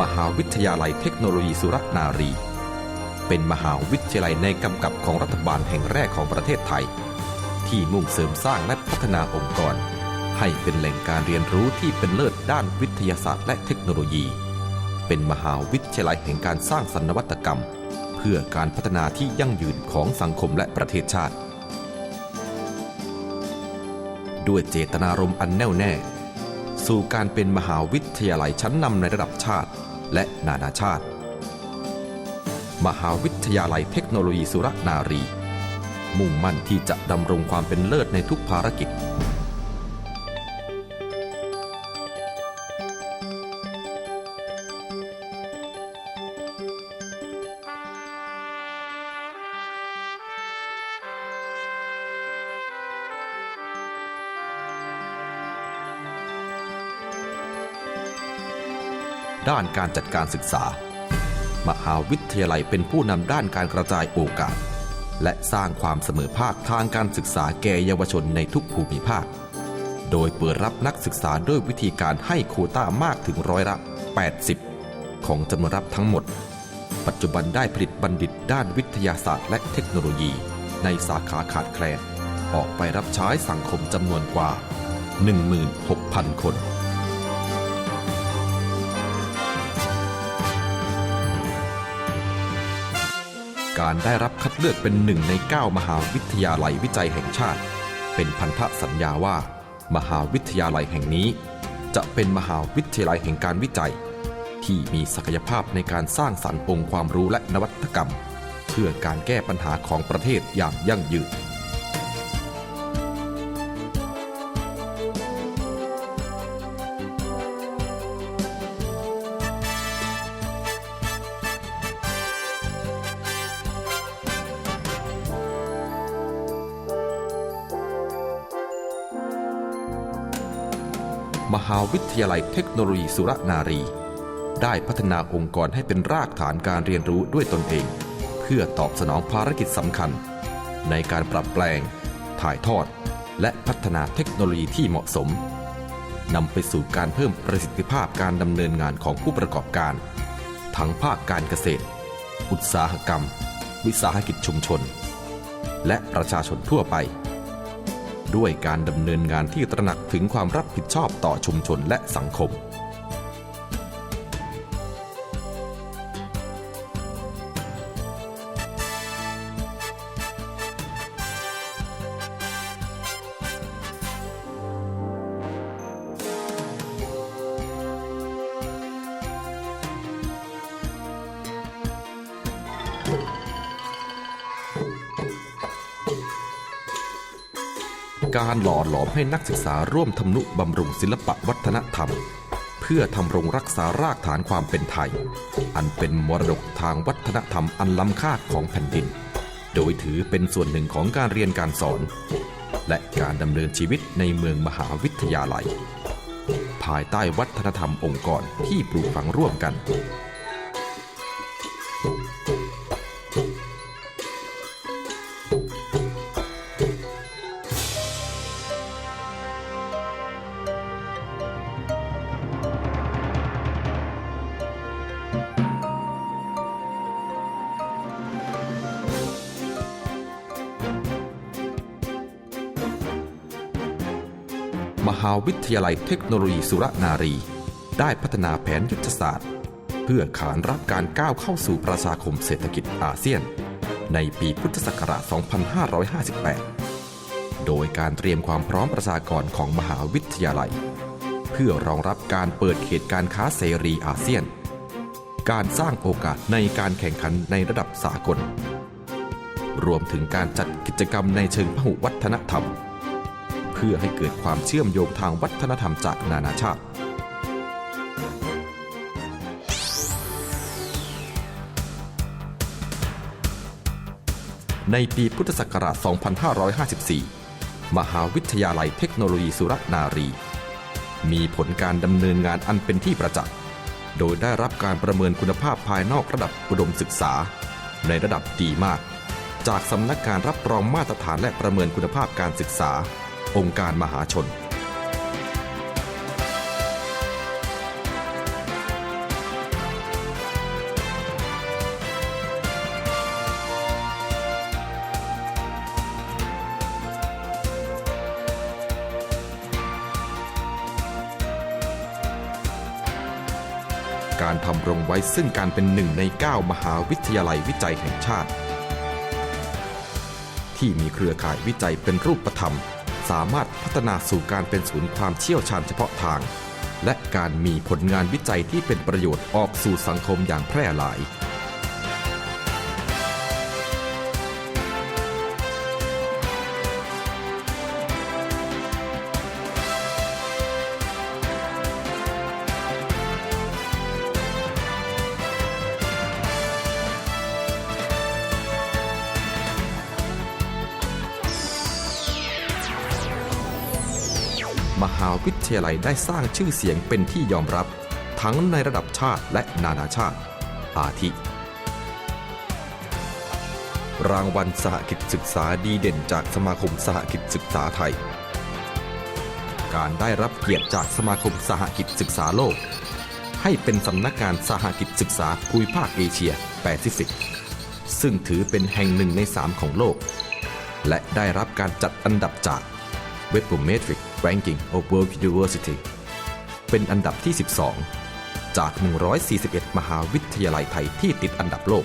มหาวิทยาลัยเทคโนโลยีสุรนารี เป็นมหาวิทยาลัยในกำกับของรัฐบาลแห่งแรกของประเทศไทย ที่มุ่งเสริมสร้างและพัฒนาองค์กร ให้เป็นแหล่งการเรียนรู้ที่เป็นเลิศด้านวิทยาศาสตร์และเทคโนโลยี เป็นมหาวิทยาลัยแห่งการสร้างสรรค์นวัตกรรม เพื่อการพัฒนาที่ยั่งยืนของสังคมและประเทศชาติ ด้วยเจตนารมณ์อันแน่วแน่สู่การเป็นมหาวิทยาลัยชั้นนำในระดับชาติ และนานาชาติ มหาวิทยาลัยเทคโนโลยีสุรนารี มุ่งมั่นที่จะดำรงความเป็นเลิศในทุกภารกิจ ด้านการจัดการศึกษา มหาวิทยาลัยเป็นผู้นำด้านการกระจายโอกาส และสร้างความเสมอภาคทางการศึกษาแก่เยาวชนในทุกภูมิภาค โดยเปิดรับนักศึกษาด้วยวิธีการให้โควต้ามากถึงร้อยละ 80 ของจำนวนรับทั้งหมด ปัจจุบันได้ผลิตบัณฑิตด้านวิทยาศาสตร์และเทคโนโลยี ในสาขาขาดแคลนออกไปรับใช้สังคมจำนวนกว่า 16,000 คน การได้รับคัดเลือกเป็นหนึ่งใน 9 มหาวิทยาลัยวิจัยแห่งชาติ เป็นพันธสัญญาว่า มหาวิทยาลัยแห่งนี้ จะเป็นมหาวิทยาลัยแห่งการวิจัย ที่มีศักยภาพในการสร้างสรรค์องค์ความรู้และนวัตกรรม เพื่อการแก้ปัญหาของประเทศอย่างยั่งยืน หาวิทยาลัยเทคโนโลยีสุรนารี ได้พัฒนาองค์กรให้เป็นรากฐานการเรียนรู้ด้วยตนเอง เพื่อตอบสนองภารกิจสำคัญ ในการปรับแปลง ถ่ายทอด และพัฒนาเทคโนโลยีที่เหมาะสมนำไปสู่การเพิ่มประสิทธิภาพการดำเนินงานของผู้ประกอบการ ทั้งภาคการเกษตร อุตสาหกรรม วิสาหกิจชุมชน และประชาชนทั่วไป ด้วยการดำเนินงานที่ตระหนักถึงความรับผิดชอบต่อชุมชนและสังคม การหล่อหลอมให้นักศึกษาร่วมทำนุบำรุงศิลปะวัฒนธรรม เพื่อทำรงรักษารากฐานความเป็นไทย อันเป็นมรดกทางวัฒนธรรมอันล้ำค่าของแผ่นดิน โดยถือเป็นส่วนหนึ่งของการเรียนการสอน และการดำเนินชีวิตในเมืองมหาวิทยาลัย ภายใต้วัฒนธรรมองค์กรที่ปลูกฝังร่วมกัน มหาวิทยาลัยเทคโนโลยีสุรนารี ได้พัฒนาแผนยุทธศาสตร์ เพื่อขานรับการก้าวเข้าสู่ประชาคมเศรษฐกิจอาเซียน ในปีพุทธศักราช 2558 โดยการเตรียมความพร้อมประชากรของมหาวิทยาลัย เพื่อรองรับการเปิดเขตการค้าเสรีอาเซียน การสร้างโอกาสในการแข่งขันในระดับสากล รวมถึงการจัดกิจกรรมในเชิงพหุวัฒนธรรม พื่อให้เกิดความเชื่อมโยงทางวัฒนธรรมจากนานาชาติ ในปีพุทธศักราช 2554 มหาวิทยาลัยเทคโนโลยีสุรนารี มีผลการดำเนินงานอันเป็นที่ประจักษ์ โดยได้รับการประเมินคุณภาพภายนอกระดับอุดมศึกษา ในระดับดีมากจากสำนักงานรับรองมาตรฐานและประเมินคุณภาพการศึกษา องค์การมหาชน การทำรงไว้ซึ่งการเป็นหนึ่งใน 9 มหาวิทยาลัยวิจัยแห่งชาติ ที่มีเครือข่ายวิจัยเป็นรูปธรรม สามารถพัฒนาสู่การเป็นศูนย์ความเชี่ยวชาญเฉพาะทาง และการมีผลงานวิจัยที่เป็นประโยชน์ออกสู่สังคมอย่างแพร่หลาย มหาวิทยาลัยได้สร้างชื่อเสียงเป็นที่ยอมรับ ทั้งในระดับชาติและนานาชาติ อาทิ รางวัลสหกิจศึกษาดีเด่นจากสมาคมสหกิจศึกษาไทย การได้รับเกียรติจากสมาคมสหกิจศึกษาโลก ให้เป็นสำนักงานสหกิจศึกษาภูมิภาคเอเชียแปซิฟิกซึ่งถือเป็นแห่งหนึ่งในสามของโลก และได้รับการจัดอันดับจาก Webometric Ranking of World University เป็นอันดับที่ 12 จาก 141 มหาวิทยาลัยไทยที่ติดอันดับโลก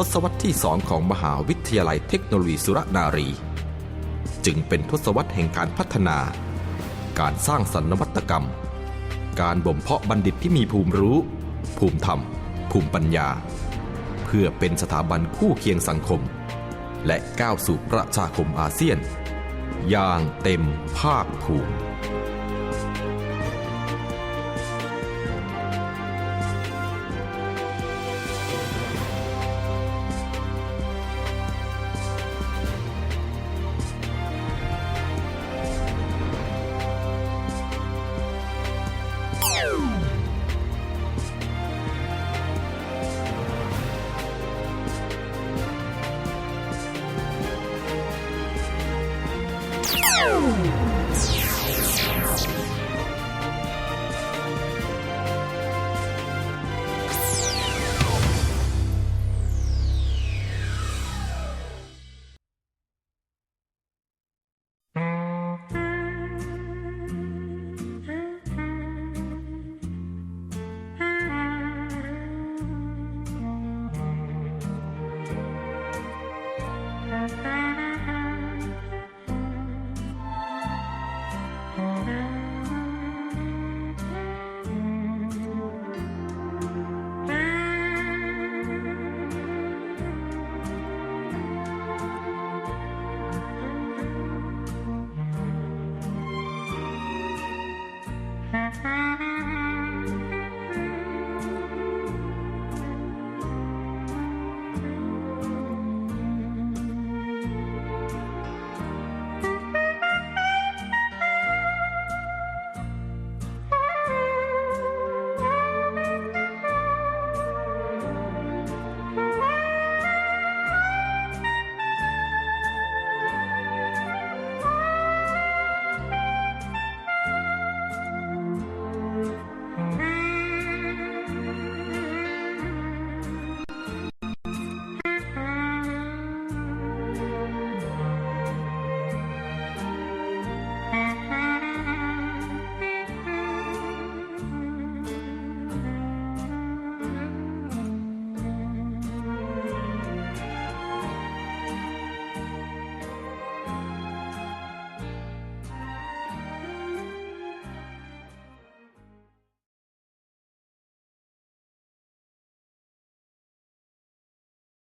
ทศวรรษที่สองของมหาวิทยาลัยเทคโนโลยีสุรนารี จึงเป็นทศวรรษแห่งการพัฒนา การสร้างสรรค์นวัตกรรม การบ่มเพาะบัณฑิตที่มีภูมิรู้ ภูมิธรรม ภูมิปัญญา เพื่อเป็นสถาบันคู่เคียงสังคม และก้าวสู่ประชาคมอาเซียน อย่างเต็มภาคภูมิ